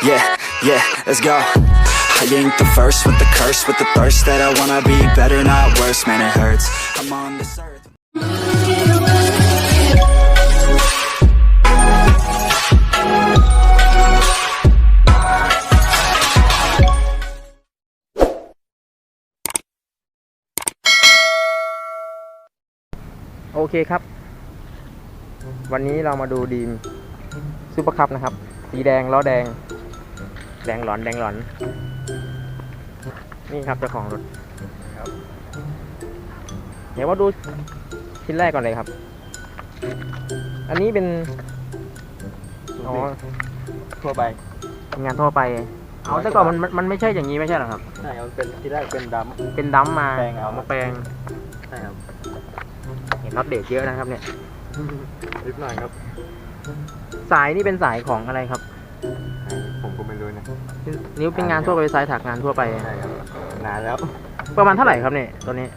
Yeah, yeah, let's go. I ain't the first with the curse, with the thirst that I wanna be better, not worse. Man, it hurts. I'm on this earth. โอเคครับ วันนี้เรามาดูดีมซูเปอร์คัพนะครับ สีแดงล้อแดง แดงหลอนแดงหลอน นี่ครับเจ้าของรถครับเดี๋ยวมาดูชิ้นแรกก่อนเลยครับ อันนี้เป็นอ๋อทั่วไปงานทั่วไป เอาแต่ก่อนมันมันมันไม่ใช่อย่างนี้ไม่ใช่เหรอครับใช่ครับเป็นที่แรกเป็นดเป็นดัมมาแปลงเอามาแปลงำใช่ครับเห็นน็อตเด็กเยอะนะครับเนี่ยนิดหน่อยครับ สายนี่เป็นสายของอะไรครับผมก็ไม่รู้ นะนิ้วเป็นงานทั่วไปสายถักงานทั่วไป ใช่ครับนานแล้วประมาณเท่าไหร่ครับเนี่ยตัวนี้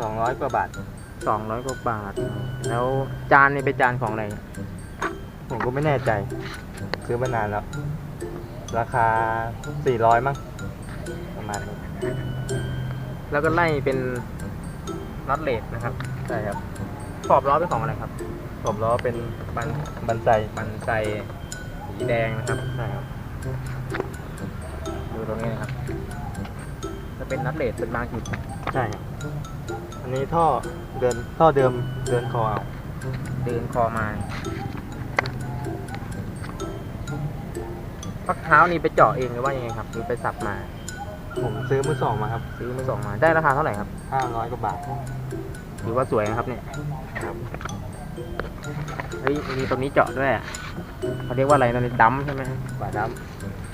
สองร้อยกว่าบาทสองร้อยกว่าบาท แล้วจานนี่เป็นจานของอะไร ผมก็ไม่แน่ใจ ซื้อมานานแล้ว ราคาสี่ร้อยมั้งประมาณนี้แล้วก็ไล่เป็นน็อตเลดนะครับ ใช่ครับ ขอบล้อเป็นของอะไรครับผมล้อเป็นบันบันไซบันไซสีแดงนะครับ ใช่ครับ ดูตรงนี้นะครับ จะเป็นน็อตเลดเป็นมาร์กิตใช่ครับอันนี้ท่อเดินท่อเดิมเดินคอเอาเดินคอมาพักเท้านี่ไปเจาะเองหรือว่ายังไงครับหรือไปสับมา ผมซื้อมือสองมาครับซื้อมาส่งมาได้ราคาเท่าไหร่ครับห้าร้อยกว่าบาทถือว่าสวยนะครับเนี่ยครับ เฮ้ยมีตรงนี้เจาะด้วยอะเขาเรียกว่าอะไรนะดัมใช่ไหมบาทน้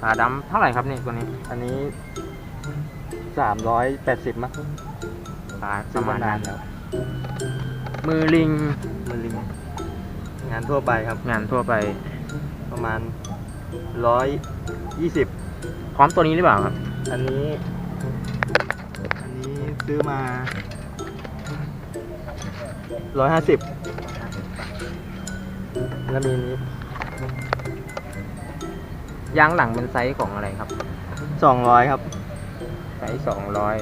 ฝาดัมเท่าไหร่ครับเนี่ยตัวนี้ำอันนี้สามร้อยแปดสิบมั้งฝาปซื้อระมาณมานานนั้นแล้วมือลิงมันลิงงานทั่วไปครับ งานทั่วไป ประมาณร้อยยี่สิบพร้อมตัวนี้หรือเปล่าครับ อันนี้ อันนี้ซื้อมาร้อยห้าสิบ แล้วมีนี้ยางหลังเป็นไซส์ของอะไรครับ สองร้อยครับ ไซส์สองร้อย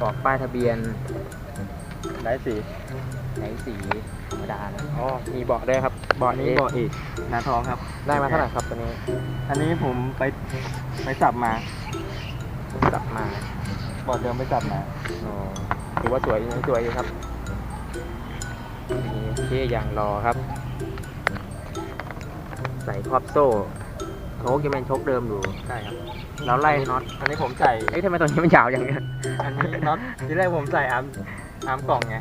กรอกป้ายทะเบียนได้สีไซส์สีธรรมดานะอ๋อมีเบาะด้วยครับเบาะอันนี้นี้เบาะอีกหนาทองครับ ได้มาเท่าไหร่ครับตัวนี้อันนี้ผมไปไปสับมาจับมาเบาะเดิมไปสับมา อ๋อถือว่าสวยยังสวยอยู่ครับนี่ เท่อย่างรอครับ ใส่ครอบโซ่โชคยังเป็นโชคเดิมอยู่ใช่ครับแล้วไล่น็อตอันนี้ผมใส่เอ้ยทำไมตัวนี้มันยาวอย่างเงี้ยอันนี้น็อตที่แรกผมใส่อาร์มอาร์มกล่องไง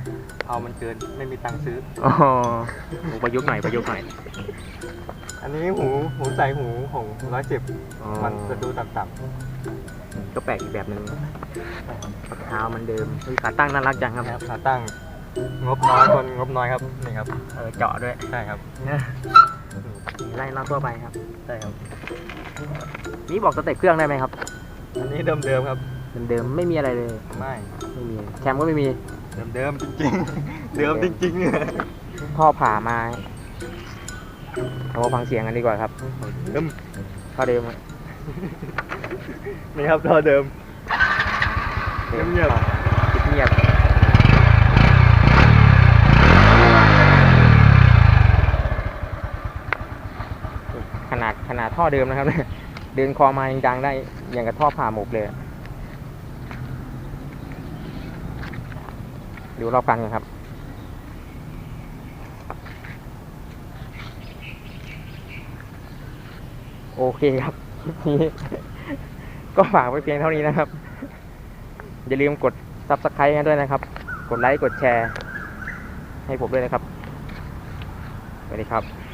เอามันเกินไม่มีตังค์ซื้ออ๋อโหประยุกต์หน่อยประยุกต์หน่อยอันนี้หูหูใส่หูของร้อยสิบอ๋อมันจะดูต่ำก็แปลกอีกแบบหนึ่งปากเท้ามันเดิมเฮ้ยขาตั้งน่ารักจังครับๆนะครับขาตั้ง งบน้อยคนงบน้อยครับนี่ครับเออเจาะด้วยใช่ครับไล่น็อตทั่วไปครับใช่ครับ นี่บอกสเต็ปเครื่องได้ไหมครับ อันนี้เดิมๆครับเดิมๆไม่มีอะไรเลยไม่ไม่มีแคมก็ไม่มีเดิมๆจริงๆ เดิมจริงๆเนี่ยท่อผ่ามาเรามาฟังเสียงกันดีกว่าครับเดิมท่อเดิมอะนี่ครับท่อเดิมเงียบเงียบขนาดขนาด ท่อเดิมนะครับ เดินคอมายังดังได้อย่างกับท่อผ่าหมกเลยดูรอบคันกันครับโอเคครับคลิปนี้ก็ฝากไว้เพียงเท่านี้นะครับ อย่าลืมกด subscribe กันด้วยนะครับ กดไลค์ กดแชร์ ให้ผมด้วยนะครับ สวัสดีครับ